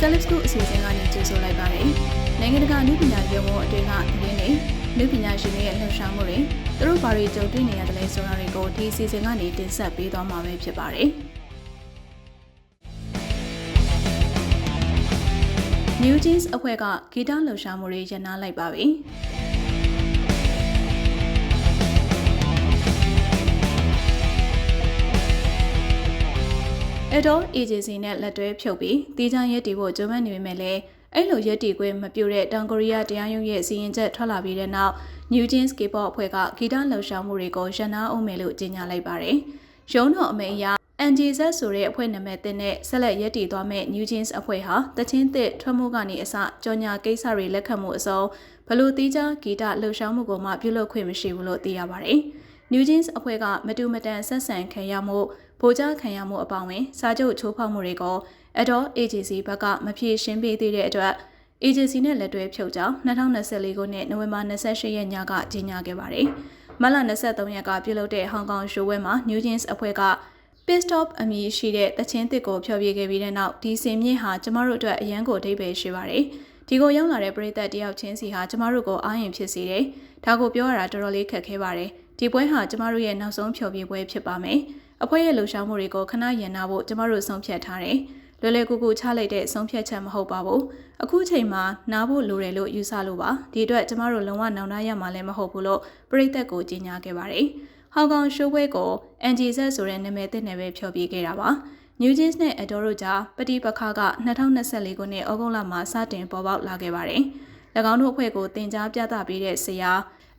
Celebs ကိုအစီအစဉ်ကနေကြိုဆိုလိုက်ပါတယ်။နိုင်ငံတကာလူပညာရုံးအတွင်းကသတင်းတွေလူပညာရှင်တွေရဲ့လှူရှာမှုတွေသူတို့ဘာတွေကြုံတွေ့နေရသလဲဆိုတာတွေကိုဒီအစီအစဉ်ကနေတင်ဆက်ပေးသွားမှာပဲဖြစ်ပါတယ်။ New Jeans အဖွဲ့ကဂီတလှူရှာမှုတွေရနာလိုက်ပါပြီ။ အဒေါ် agency နဲ့လက်တွဲဖြုတ်ပြီးတီးချမ်းရက်တီဖို့ကြိုးပမ်းနေပေမဲ့လည်းအဲ့လိုရက်တီခွင့်မပြုတဲ့တောင်ကိုရီးယားတရားရုံးရဲ့စီရင်ချက်ထွက်လာပြီးတဲ့နောက် New Jeans K-pop အဖွဲ့ကဂီတလှုပ်ရှားမှုတွေကိုရန်နာအောင်မယ်လို့ကြေညာလိုက်ပါတယ်။ရုံးတော်အမေအရ NGZ ဆိုတဲ့အဖွဲ့နာမည်တင်နဲ့ဆက်လက်ရက်တီသွားမဲ့ New Jeans အဖွဲ့ဟာတချင်းသစ်ထွက်မှုကနေအစကြော်ညာကိစ္စတွေလက်ခံမှုအစုံဘလို့တီးခြားဂီတလှုပ်ရှားမှုကိုမှပြုလုပ်ခွင့်မရှိဘူးလို့သိရပါတယ်။ New Jeans အဖွဲ့ကမတူမတန်ဆက်ဆံခံရမှု ဗိုလ်ကြားခံရမှုအပောင်းဝင်စာချုပ်ချိုးဖောက်မှုတွေကို Adult Agency ဘက်ကမဖြေရှင်းပေးသေးတဲ့အတွက် agency နဲ့လက်တွဲဖြုတ်ကြောင်း2024ခုနှစ်နိုဝင်ဘာ28ရက်ညကကြေညာခဲ့ပါတယ်။မလ23ရက်ကပြုလုပ်တဲ့ဟောင်ကောင်ရှိုးဝဲမှာ New Jeans အဖွဲ့က Pit Stop အမည်ရှိတဲ့တချင်းတစ်ကိုဖျော်ဖြေခဲ့ပြီးတဲ့နောက်ဒီစင်မြင့်ဟာကျမတို့အတွက်အရန်ကိုအဓိပ္ပာယ်ရှိပါတယ်။ဒီကိုရောက်လာတဲ့ပရိသတ်တယောက်ချင်းစီဟာကျမတို့ကိုအားရင်ဖြစ်စေတယ်။ဒါကိုပြောရတာတော်တော်လေးခက်ခဲပါတယ်။ဒီပွဲဟာကျမတို့ရဲ့နောက်ဆုံးဖျော်ဖြေပွဲဖြစ်ပါမယ်။ အဖွဲ့ရဲ့လှူရှားမှုတွေကိုခဏရန်နာဖို့ကျမတို့ဆုံးဖြတ်ထားတယ်။လွယ်လွယ်ကူကူချလိုက်တဲ့ဆုံးဖြတ်ချက်မဟုတ်ပါဘူး။အခုချိန်မှာနားဖို့လိုတယ်လို့ယူဆလို့ပါ။ဒီအတွက်ကျမတို့လုံးဝနောင်တရမှာလည်းမဟုတ်ဘူးလို့ပရိသတ်ကိုကြေညာခဲ့ပါတယ်။ဟောင်ကောင်ရှိုးပွဲကို NGZ ဆိုတဲ့နာမည်သစ်နဲ့ပဲဖျော်ဖြေခဲ့တာပါ။ New Jeans နဲ့ Adore တို့ကြားပတိပခါက2024ခုနှစ်ဩဂုတ်လမှာစတင်ပေါ်ပေါက်လာခဲ့ပါတယ်။၎င်းတို့အဖွဲ့ကိုတင် जा ပြသပေးတဲ့ဆရာ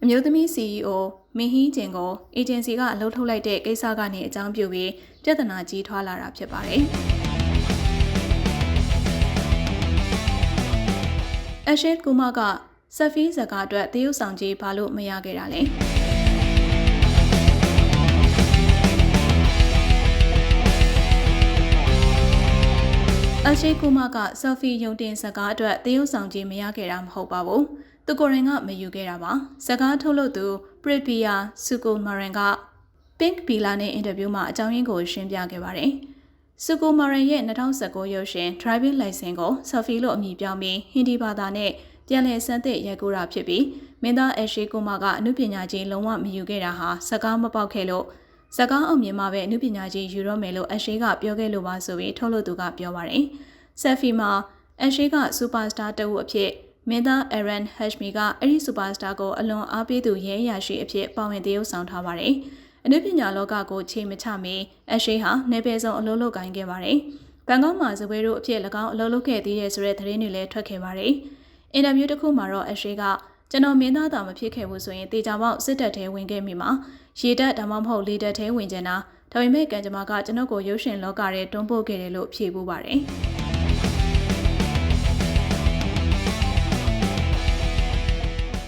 အမျိုးသမီး CEO မင်းဟင်းကျင်ကိုအေဂျင်စီကအလုပ်ထုတ်လိုက်တဲ့ကိစ္စကနေအကြောင်းပြုပြီးပြဿနာကြီးထွားလာတာဖြစ်ပါတယ်။အရှက်ကူမာကဆဖီးဇကာအတွက်တရုတ်ဆောင်ကြီးဘာလို့မရခဲ့တာလဲ။အရှိကူမကဆယ်ဖီယုံတင်စကားအတွက်တရုတ်ဆောင်ကြီးမရခဲ့တာမဟုတ်ပါဘူး။ သူကိုယ်တိုင်ကမယူခဲ့တာပါ။စကားထုတ်လို့သူပရစ်ပီယာဆူကိုမာရန်က Pink Bila နဲ့အင်တာဗျူးမှာအကြောင်းရင်းကိုရှင်းပြခဲ့ပါတယ်။ဆူကိုမာရန်ရဲ့2019ရုပ်ရှင် Driving License ကိုဆယ်ဖီလို့အမည်ပြောင်းပြီးဟင်ဒီဘာသာနဲ့ပြန်လည်ဆန်းသစ်ရိုက်ကူးတာဖြစ်ပြီးမင်းသားအရှိကူမကအမှုပညာကြီးလုံးဝမယူခဲ့တာဟာစကားမပေါက်ခဲ့လို့ဇကားအောင်မြင်မှာပဲအမှုပညာကြီးယူတော့မယ်လို့အရှိကပြောခဲ့လို့ပါဆိုပြီးထုတ်လို့သူကပြောပါတယ်။ဆက်ဖီမှာအရှိကစူပါစတာတအုပ်အဖြစ် မင်းသား Aaron Hashmi ကအဲ့ဒီစူပါစတာကိုအလွန်အားပေးသူရဲအရာရှိအဖြစ်ပါဝင်တရုပ်ဆောင်ထားပါတယ်။အနုပညာလောကကိုချိန်မချမီအရှိဟာနေပယ်ဆုံးအလုပ်လုပ်ကိုင်ခဲ့ပါတယ်။ဘန်ကောက်မှာဇပွဲတို့အဖြစ်၎င်းအလုပ်လုပ်ခဲ့သေးတဲ့ဆိုတဲ့သတင်းတွေလည်းထွက်ခဲ့ပါတယ်။အင်တာဗျူးတစ်ခုမှာတော့အရှိကကျွန်တော်မင်းသားတာမဖြစ်ခဲ့ဘူးဆိုရင်တေချာပေါက်စစ်တပ်ထဲဝင်ခဲ့မိမှာရေတက်ဒါမှမဟုတ်လေတက်ထဲဝင်ကျင်တာဒါပေမဲ့ကံကြမ္မာကကျွန်တော်ကိုရုပ်ရှင်လောကထဲတွန်းပို့ခဲ့တယ်လို့ဖြေပူပါတယ်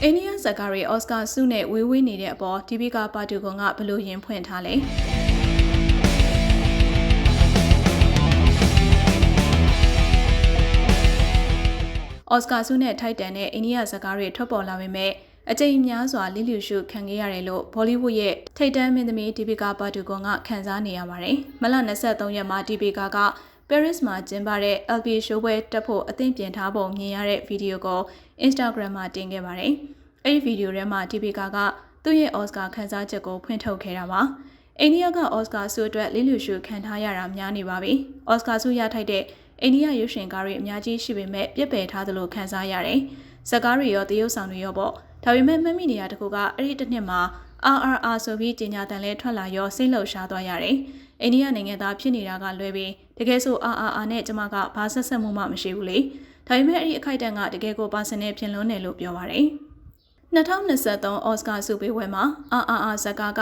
အိန္ဒိယဇကာရီအော်စကာဆုနဲ့ဝေးဝေးနေတဲ့အပေါ်ဒီဘီကာပါတူကွန်ကဘလို့ရင်ဖွင့်ထားလဲအော်စကာဆုနဲ့ထိုက်တန်တဲ့အိန္ဒိယဇကားတွေထွက်ပေါ်လာပေမဲ့အကြိမ်များစွာလိလျူရှုခံခဲ့ရတယ်လို့ဘောလိဝုဒ်ရဲ့ထိပ်တန်းမင်းသမီးဒီပီကာပါတူကွန်ကခန်းစားနေရပါတယ်။မလ23ရက်မှာဒီပီကာက ပဲရစ်မှာကျင်းပတဲ့ LP ရှိုးပွဲတက်ဖို့အသင့်ပြင်ထားပုံမြင်ရတဲ့ဗီဒီယိုကို Instagram မှာတင်ခဲ့ပါတယ်။အဲဒီဗီဒီယိုထဲမှာဒီပီကာကသူ့ရဲ့အော်စကာခန်းစားချက်ကိုဖွင့်ထုတ်ခဲ့တာပါ။အိန္ဒိယကအော်စကာဆုအတွက်လိလျူရှုခံထားရတာများနေပါပြီ။အော်စကာဆုရထိုက်တဲ့အိန္ဒိယရုပ်ရှင်ကားတွေအများကြီးရှိပေမဲ့ပြစ်ပယ်ထားသလိုခန်းစားရတယ်။ဇကားတွေရောတရုတ်ဆောင်တွေရောပေါ့ဒါပေမဲ့မှတ်မိနေရတခုကအဲ့ဒီတစ်နှစ်မှာ RRR ဆိုပြီးကြေညာတန်လဲထွက်လာရောစိတ်လှုပ်ရှားသွားရတယ်။ အိန္ဒိယနိုင်ငံသားဖြစ်နေတာကလွဲပြီးတကယ်ဆို RRR နဲ့ကျမကဘာဆက်ဆက်မှုမှမရှိဘူးလေ။ဒါပေမဲ့အဲ့ဒီအခိုက်အတန့်ကတကယ်ကိုပါစနယ်ဖြစ်လွန်းတယ်လို့ပြောပါတယ်။2023အော်စကာဆုပေးပွဲမှာ RRR ဇကာက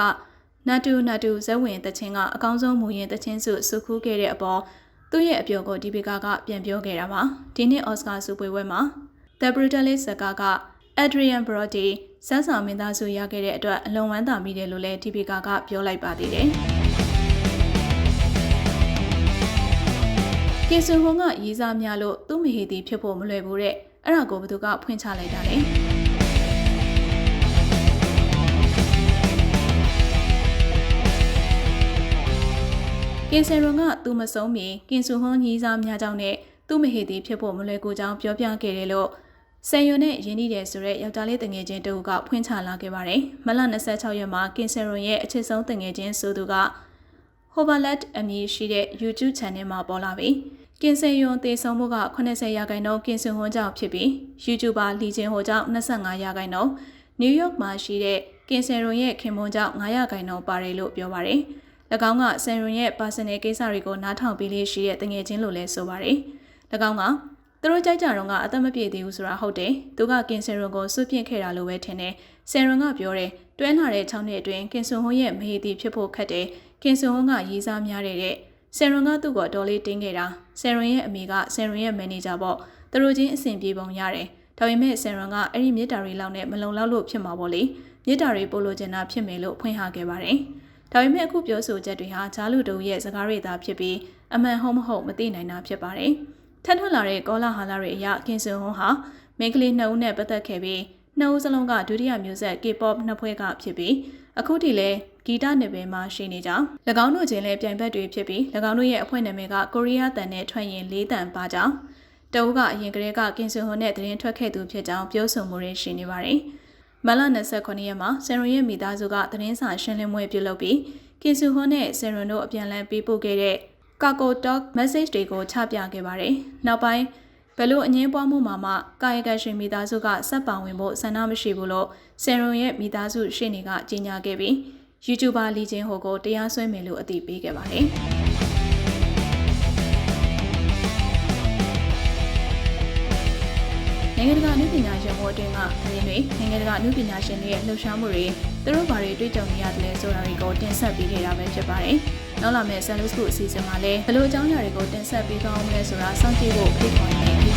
နတူနတူဇက်ဝင်တချင်းကအကောင်းဆုံးမူရင်တချင်းစုစုခူးခဲ့တဲ့အပေါ်သူ့ရဲ့အပြောကိုဒီပီကာကပြန်ပြောခဲ့တာပါဒီနှစ်အော်စကာဆုပွဲပွဲမှာ The Brutalist ဇကာက Adrian Brody စမ်းဆောင်မင်းသားစုရခဲ့တဲ့အတွက်အလွန်ဝမ်းသာမိတယ်လို့လည်းဒီပီကာကပြောလိုက်ပါသေးတယ် ကင်ဆူဟွန်ကရေးစားများလို့သူ့မဟေတီဖြစ်ဖို့မလွယ်ဘူးတဲ့အဲ့ဒါကိုဘသူကဖွင့်ချလိုက်တာလေကင်ဆယ်ရွန်ကသူမဆုံးမီကင်ဆူဟွန်ညီးစားများကြောင့်နဲ့သူ့မဟေသည်ဖြစ်ဖို့မလွယ်ကူကြောင်းပြောပြခဲ့တယ်လို့ဆယ်ယွန်နဲ့ရင်းနှီးတယ်ဆိုတဲ့ယောက်ျားလေးတငယ်ချင်းတဦးကဖွင့်ချလာခဲ့ပါတယ်။မလ26ရက်မှာကင်ဆယ်ရွန်ရဲ့အချစ်ဆုံးတငယ်ချင်းဆိုသူက Hoverlet အမည်ရှိတဲ့ YouTube channel မှာပေါ်လာပြီ။ကင်ဆယ်ယွန်သေဆုံးမှုက80ရာခိုင်နှုန်းကင်ဆယ်ဟွန်ကြောင့်ဖြစ်ပြီး YouTuber လီဂျင်ဟိုကြောင့်25ရာခိုင်နှုန်း New York မှာရှိတဲ့ကင်ဆယ်ယွန်ရဲ့ခင်မွန်ကြောင့်9ရာခိုင်နှုန်းပါတယ်လို့ပြောပါတယ်။၎င်းကဆယ်ယွန်ရဲ့ personal ကိစ္စတွေကိုနားထောင်ပြီးလေးရှိတဲ့တငယ်ချင်းလို့လည်းဆိုပါတယ်။၎င်းက သူတို့ကြိုက်ကြတော့ကအသက်မပြည့်သေးဘူးဆိုတာဟုတ်တယ်။သူကကင်ဆယ်ယွန်ကိုစွန့်ပစ်ခဲ့တာလို့ပဲထင်တယ်။ဆယ်ယွန်ကပြောတယ်တွဲလာတဲ့6နှစ်အတွင်းကင်ဆယ်ဟွန်ရဲ့မဟေတီဖြစ်ဖို့ခက်တယ်။ကင်ဆယ်ဟွန်ကရေးစားများတဲ့တဲ့ဆယ်ရွန်ကသူ့ကိုတော်လေးတင်းခဲ့တာဆယ်ရွန်ရဲ့အမေကဆယ်ရွန်ရဲ့မန်နေဂျာပေါ့သူတို့ချင်းအဆင်ပြေပုံရတယ်ဒါပေမဲ့ဆယ်ရွန်ကအဲ့ဒီမြစ်တာတွေလောက်နဲ့မလုံလောက်လို့ဖြစ်မှာပေါ့လေမြစ်တာတွေပို့လို့ကျင်တာဖြစ်မယ်လို့ဖွင့်ဟခဲ့ပါတယ်ဒါပေမဲ့အခုပြောဆိုချက်တွေဟာဂျားလူတို့ရဲ့စကားတွေသာဖြစ်ပြီးအမှန်ဟုတ်မဟုတ်မသိနိုင်တာဖြစ်ပါတယ် ထပ်ထွက်လာတဲ့ကောလာဟာလာတွေအရကင်ဆန်ဟွန်ဟာမင်းကလေးနှစ်ဦးနဲ့ပတ်သက်ခဲ့ပြီးနှစ်ဦးစလုံးကဒုတိယမျိုးဆက် K-pop နှစ်ဖွဲ့ကဖြစ်ပြီးအခုထိလည်းဂီတနယ်ပယ်မှာရှိနေကြောင်း၎င်းတို့ချင်းလည်းပြိုင်ဘက်တွေဖြစ်ပြီး၎င်းတို့ရဲ့အဖွဲ့နာမည်ကကိုရီးယားတန်နဲ့ထွက်ရင်၄တန်ပါကြောင်းတအုပ်ကအရင်ကတည်းကကင်ဆန်ဟွန်နဲ့တရင်ထွက်ခဲ့သူဖြစ်ကြောင်းပြောဆိုမှုတွေရှိနေပါတယ်မလ29ရက်မှာဆယ်ရွန်ရဲ့မိသားစုကသတင်းစာရှင်းလင်းပွဲပြုလုပ်ပြီးကင်ဆန်ဟွန်နဲ့ဆယ်ရွန်တို့အပြန်အလှန်ပေးပို့ခဲ့တဲ့ ကာကိုတော့ message တွေကိုချပြခဲ့ပါတယ်နောက်ပိုင်းဘယ်လိုအငင်းပွားမှုမှာမှကာယကရှင်မိသားစုကစက်ပါဝင်ဖို့ဆန္ဒမရှိဘူးလို့ဆယ်ရွန်ရဲ့မိသားစုရှေ့နေကကြေညာခဲ့ပြီး YouTuber လီချင်းဟိုကိုတရားစွဲမယ်လို့အသိပေးခဲ့ပါတယ်။ နိုင်ငံတကာအနုပညာရှင်ဘိုးအတွင်းကသတင်းတွေနိုင်ငံတကာအနုပညာရှင်တွေရဲ့လှုပ်ရှားမှုတွေသူတို့ဘာတွေတွေ့ကြုံနေရတယ်လဲဆိုတာတွေကိုတင်ဆက်ပေးခဲ့တာပဲဖြစ်ပါတယ်။နောက်လာမယ့် Salus ခုအစီအစဉ်မှာလည်းဘယ်လိုအကြောင်းအရာတွေကိုတင်ဆက်ပေးကောင်းမလဲဆိုတာစောင့်ကြည့်ဖို့ဖိတ်ခေါ်နေတဲ့အစီအစဉ်ကို